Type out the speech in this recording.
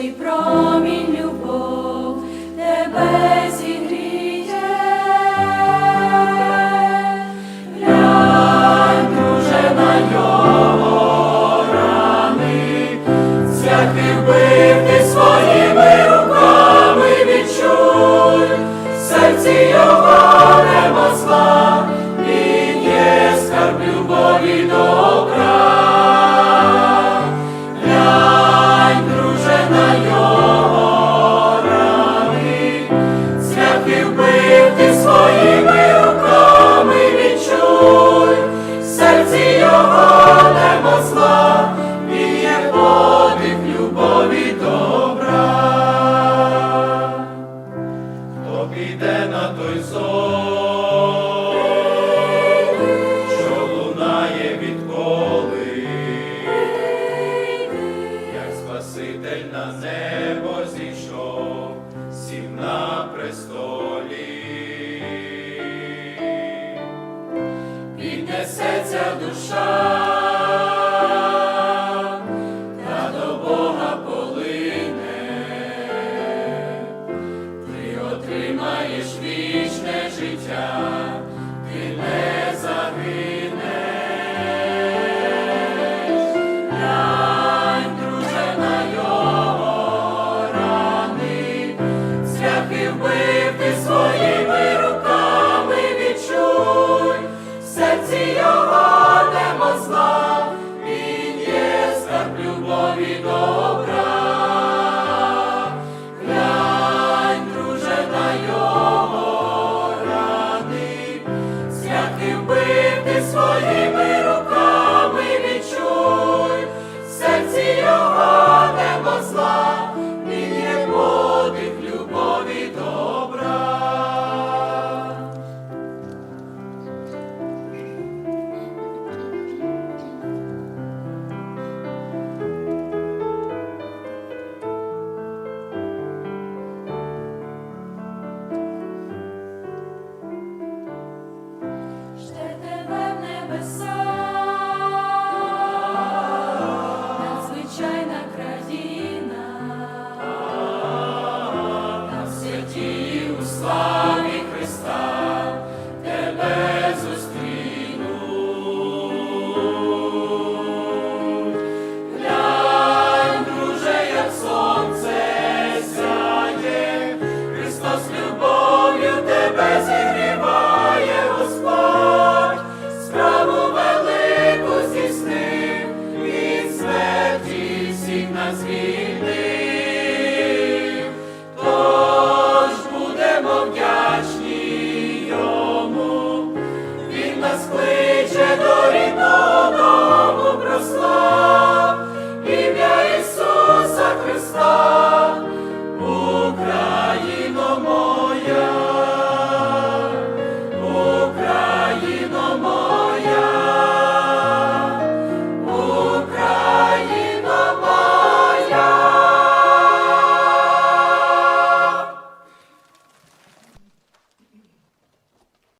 Вічний про. висок, що лунає відколи, як Спаситель на небо зійшов, сів на престолі, піднесеться душа. down. never saw.